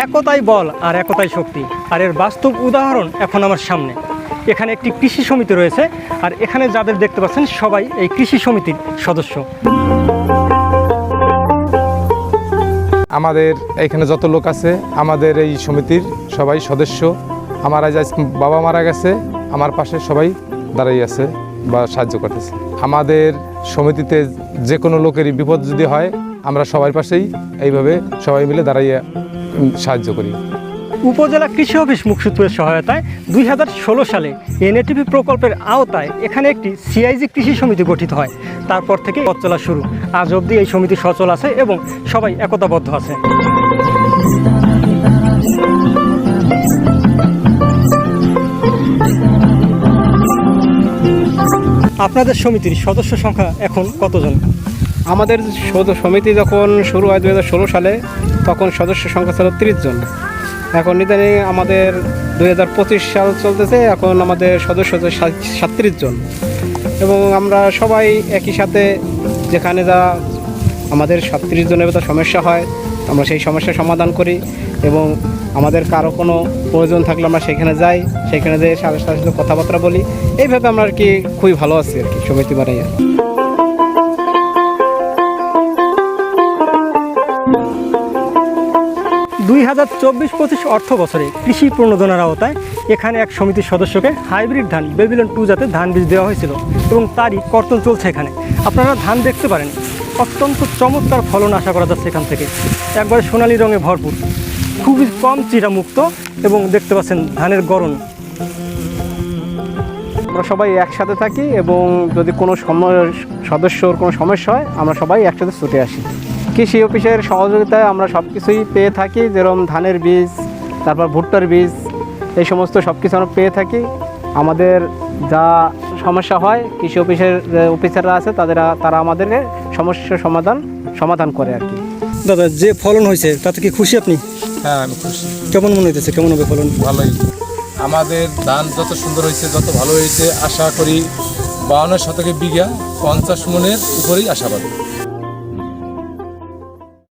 একতাই বল আর একতাই শক্তি। আর এর বাস্তব উদাহরণ এখন আমার সামনে। এখানে একটি কৃষি সমিতি রয়েছে, আর এখানে যাদের দেখতে পাচ্ছেন সবাই এই কৃষি সমিতির সদস্য। আমাদের এখানে যত লোক আছে, আমাদের এই সমিতির সবাই সদস্য। আমার আজ বাবা মারা গেছে, আমার পাশে সবাই দাঁড়াই আছে বা সাহায্য করতেছে। আমাদের সমিতিতে যে কোনো লোকেরই বিপদ যদি হয়, আমরা সবার পাশেই এইভাবে সবাই মিলে দাঁড়াইয়া সাহায্য করি। উপজেলা কৃষি অফিস মুকসুদপুরের সহায়তায় দুই হাজার ষোলো সালে এনএটিভি প্রকল্পের আওতায় এখানে একটি সিআইজি কৃষি সমিতি গঠিত হয়। তারপর থেকে পথ চলা শুরু। আজ অবধি এই সমিতি সচল আছে এবং সবাই একতাবদ্ধ আছে। আপনাদের সমিতির সদস্য সংখ্যা এখন কতজন? আমাদের সমিতি যখন শুরু হয় দুই হাজার ষোলো সালে তখন সদস্য সংখ্যা ছিল তিরিশ জন। এখন ইদানিং আমাদের দু হাজার পঁচিশ সাল চলতেছে, এখন আমাদের সদস্য সাতত্রিশ জন। এবং আমরা সবাই একই সাথে যেখানে যা আমাদের সাতত্রিশ জনের তো সমস্যা হয়, আমরা সেই সমস্যার সমাধান করি এবং আমাদের কারও কোনো প্রয়োজন থাকলে আমরা সেখানে যাই, সেখানে যেয়ে সাথে সাথে কথাবার্তা বলি। এইভাবে আমরা আর কি খুবই ভালো আছি আর কি সমিতি বানাইয়া দুই হাজার চব্বিশ পঁচিশ অর্থ বছরে কৃষি প্রণোদনার আওতায় এখানে এক সমিতির সদস্যকে হাইব্রিড ধান, বেবিলন টু জাতে ধান বীজ দেওয়া হয়েছিল এবং তারই কর্তন চলছে এখানে। আপনারা ধান দেখতে পারেন, অত্যন্ত চমৎকার ফলন আশা করা যাচ্ছে এখান থেকে। একবারে সোনালি রঙে ভরপুর, খুবই কম চিরামুক্ত এবং দেখতে পাচ্ছেন ধানের গরণ আমরা সবাই একসাথে থাকি এবং যদি কোনো সদস্যর কোনো সমস্যা হয়, আমরা সবাই একসাথে ছুটে আসি। কৃষি অফিসের সহযোগিতায় আমরা সব কিছুই পেয়ে থাকি যেরকম ধানের বীজ তারপর ভুট্টার বীজ এই সমস্ত সব কিছু আমরা পেয়ে থাকি। আমাদের যা সমস্যা হয় কৃষি অফিসের যে অফিসাররা আছে তাদের তারা আমাদেরকে সমস্যার সমাধান সমাধান করে আর কি। দাদা যে ফলন হয়েছে তাতে কি খুশি আপনি? হ্যাঁ আমি খুশি। কেমন মনে হইতেছে? কেমন হবে ফলন? ভালোই। আমাদের ধান যত সুন্দর হয়েছে যত ভালো হয়েছে আশা করি বাউন্ন শতকে বিঘা পঞ্চাশ মনের উপরেই আশাবাদী।